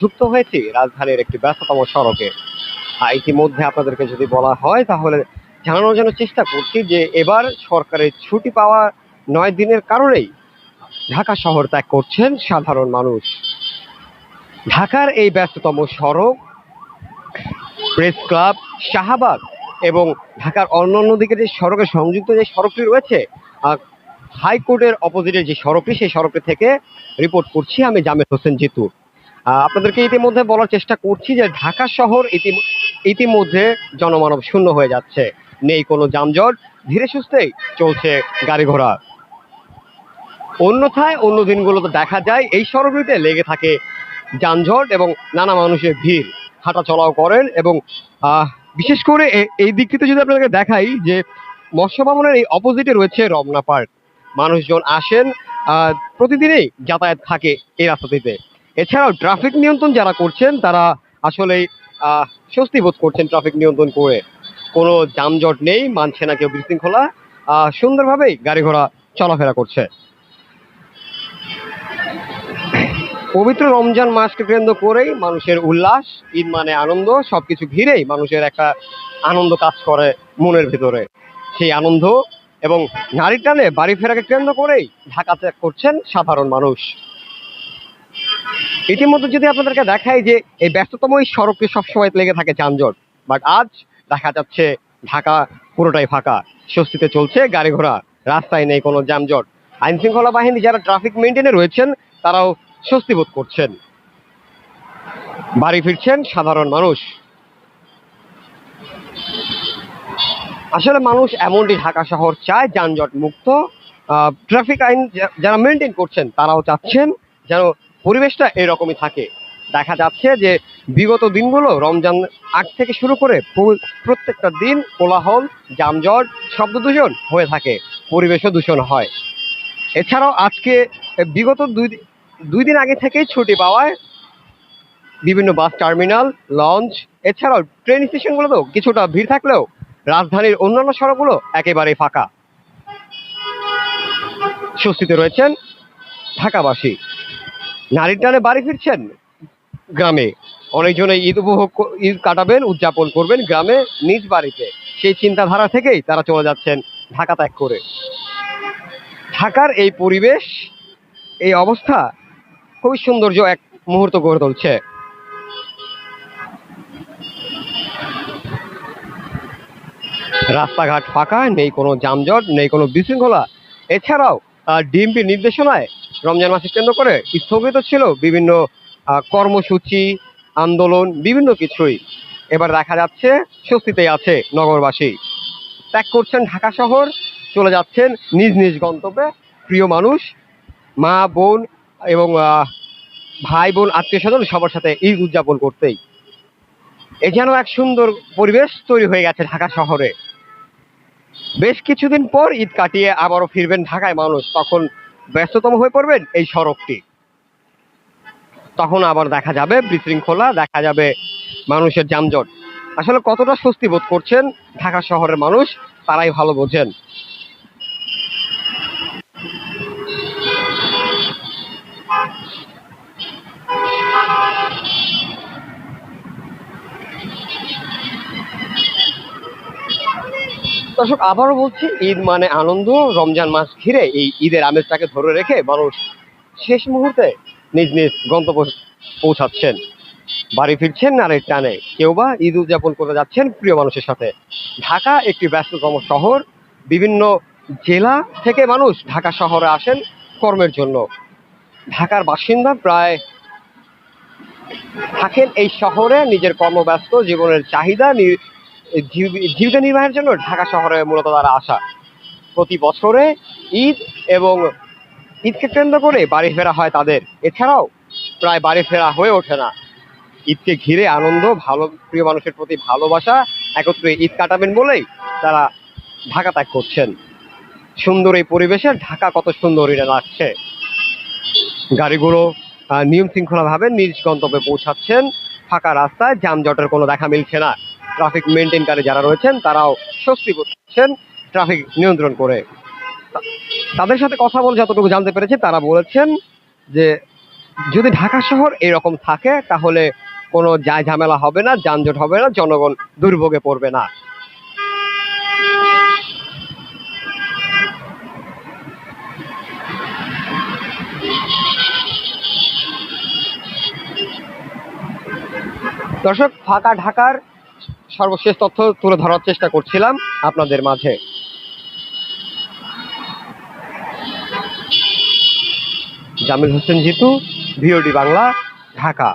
যুক্ত হয়েছি রাজধানীর একটি ব্যস্ততম সড়কে। ইতিমধ্যে আপনাদেরকে যদি বলা হয় তাহলে জানানোর জন্য চেষ্টা করছি যে এবার সরকারের ছুটি পাওয়া নয় দিনের কারণেই ঢাকা শহর ত্যাগ করছেন সাধারণ মানুষ। ঢাকার এই ব্যস্ততম সড়ক, প্রেস ক্লাব, শাহবাগ এবং ঢাকার অন্যান্য দিকে যে সড়কের সংযুক্ত যে সড়কটি রয়েছে হাইকোর্টের অপোজিটে যে সড়কটি, সেই সড়কটি থেকে রিপোর্ট করছি আমি জামেদ হোসেন জিতু। আপনাদেরকে ইতিমধ্যে বলার চেষ্টা করছি যে ঢাকা শহর ইতিমধ্যে জনমানব শূন্য হয়ে যাচ্ছে। নেই কোনো যানজট, ধীরে সুস্থেই চলছে গাড়ি ঘোড়া। অন্যথায় অন্য দিনগুলোতে দেখা যায়, এই সড়কটিতে লেগে থাকে যানজট এবং নানা মানুষের ভিড়। হাঁটা চলাও করেন এবং বিশেষ করে এই দিকটিতে যদি আপনাদেরকে দেখাই যে মৎস্য ভবনের এই অপোজিটে রয়েছে রমনা পার্ক। মানুষজন আসেন প্রতিদিনই যাতায়াত থাকে এই রাস্তাটিতে। এছাড়াও ট্রাফিক নিয়ন্ত্রণ যারা করছেন, তারা আসলে স্বস্তি বোধ করছেন ট্রাফিক নিয়ন্ত্রণ করে। কোনো যানজট নেই, মানছে না কেউ বিশৃঙ্খলা সুন্দরভাবেই গাড়ি ঘোড়া চলাফেরা করছে। পবিত্র রমজান মাসকে কেন্দ্র করেই মানুষের উল্লাস, ঈদ মানে আনন্দ, সবকিছু ঘিরেই মানুষের একটা আনন্দ কাজ করে মনের ভিতরে। সেই আনন্দ এবং নারীর টানে বাড়ি ফেরাকে কেন্দ্র করেই ঢাকা ত্যাগ করছেন সাধারণ মানুষ। ইতিমধ্যে যদি আপনাদেরকে দেখাই যে এই ব্যস্ততম এই সড়কটি সবসময় লেগে থাকে যানজট বাট আজ দেখা যাচ্ছে ঢাকা পুরোটাই ফাঁকা। স্বস্তিতে চলছে গাড়ি ঘোড়া, রাস্তায় নেই কোনো যানজট। আইন শৃঙ্খলা বাহিনী যারা ট্রাফিক মেনটেনে রয়েছেন, তারাও স্বস্তি বোধ করছেন। বাড়ি ফিরছেন সাধারণ মানুষ। আসলে মানুষ এমনটি ঢাকা শহর চায়, যানজট মুক্ত ট্রাফিক আইন যারা মেনটেন করছেন, তারাও চাচ্ছেন যেন পরিবেশটা এরকমই থাকে। দেখা যাচ্ছে যে বিগত দিনগুলো রমজান আগ থেকে শুরু করে প্রত্যেকটা দিন কোলাহল, যানজট, শব্দ দূষণ হয়ে থাকে, পরিবেশও দূষণ হয়। এছাড়াও আজকে বিগত দুই দুই দিন আগে থেকেই ছুটি পাওয়ায় বিভিন্ন বাস টার্মিনাল, লঞ্চ, এছাড়াও ট্রেন স্টেশনগুলোতেও কিছুটা ভিড় থাকলেও রাজধানীর অন্যান্য সড়কগুলো একেবারেই ফাঁকা। স্বস্তিতে রয়েছেন ঢাকাবাসী। নারীর টানে বাড়ি ফিরছেন? গ্রামে। অনেকজনে ঈদ উপভোগ ঈদ কাটাবেন, উদযাপন করবেন গ্রামে নিজ বাড়িতে। সেই চিন্তাধারা থেকেই তারা চলে যাচ্ছেন ঢাকা ত্যাগ করে। ঢাকার এই পরিবেশ, এই অবস্থা খুবই সৌন্দর্য এক মুহূর্ত গড়ে তুলছে। রাস্তাঘাট ফাঁকা, নেই কোনো যানজট, নেই কোনো বিশৃঙ্খলা। এছাড়াও ডিএমপি নির্দেশনায় রমজান মাসকে কেন্দ্র করে স্থগিত ছিল বিভিন্ন কর্মসূচি, আন্দোলন, বিভিন্ন কিছুই। এবার দেখা যাচ্ছে স্বস্তিতেই আছে নগরবাসী। ত্যাগ করছেন ঢাকা শহর, চলে যাচ্ছেন নিজ নিজ গন্তব্যে। প্রিয় মানুষ, মা, বোন এবং ভাই, বোন, আত্মীয় স্বজন সবার সাথে ঈদ উদযাপন করতেই। এ যেন এক সুন্দর পরিবেশ তৈরি হয়ে গেছে ঢাকা শহরে। বেশ কিছুদিন পর ঈদ কাটিয়ে আবারও ফিরবেন ঢাকায় মানুষ। তখন ব্যস্ততম হয়ে পড়বেন এই সড়কটি। তখন আবার দেখা যাবে বিশৃঙ্খলা, দেখা যাবে মানুষের যানজট। আসলে কতটা স্বস্তি বোধ করছেন ঢাকা শহরের মানুষ, তারাই ভালো বোঝেন। দর্শক, আবারও বলছি, ঈদ মানে আনন্দ। রমজান মাস ঘিরে এই ঈদের আমেজটাকে ধরে রেখে মানুষ শেষ মুহূর্তে নিজ নিজ গন্তব্য পৌঁছাচ্ছেন। বাড়ি ফিরছেন নারের টানে। কেউ বা ঈদ উদযাপন করে যাচ্ছেন প্রিয় মানুষের সাথে। ঢাকা একটি ব্যস্ততম শহর। বিভিন্ন জেলা থেকে মানুষ ঢাকা শহরে আসেন কর্মের জন্য। ঢাকার বাসিন্দা প্রায় থাকেন এই শহরে। নিজের কর্মব্যস্ত, জীবনের চাহিদা জীবিকা নির্বাহের জন্য ঢাকা শহরে মূলত তারা আসা। প্রতি বছরে ঈদ এবং ঈদকে কেন্দ্র করে বাড়ি ফেরা হয় তাদের। এছাড়াও প্রায় বাড়ি ফেরা হয়ে ওঠে না। ঈদকে ঘিরে আনন্দ, ভালো, প্রিয় মানুষের প্রতি ভালোবাসা একত্রে ঈদ কাটাবেন বলেই তারা ঢাকা ত্যাগ করছেন। সুন্দর এই পরিবেশে ঢাকা কত সুন্দর এটা লাগছে গাড়িগুলো নিয়ম শৃঙ্খলা ভাবে নিজ গন্তব্যে পৌঁছাচ্ছেন। ফাঁকা রাস্তায় যানজটের কোনো দেখা মিলছে না। ট্রাফিক মেনটেনকারী যারা রয়েছেন, তারাও স্বস্তি করছেন ট্রাফিক নিয়ন্ত্রণ করে। তাদের সাথে কথা বলে যতটুকু জানতে পেরেছি, তারা বলেছেন যে, যদি ঢাকা শহর এরকম থাকে, তাহলে কোনো যায় ঝামেলা হবে না, যানজট হবে না, জনগণ দুর্ভোগে পড়বে না। দর্শক, ফাঁকা ঢাকার সর্বশেষ তথ্য তুলে ধরার চেষ্টা করছিলাম আপনাদের মাঝে। জামিল হোসেন জিতু ভিওডি বাংলা ঢাকা।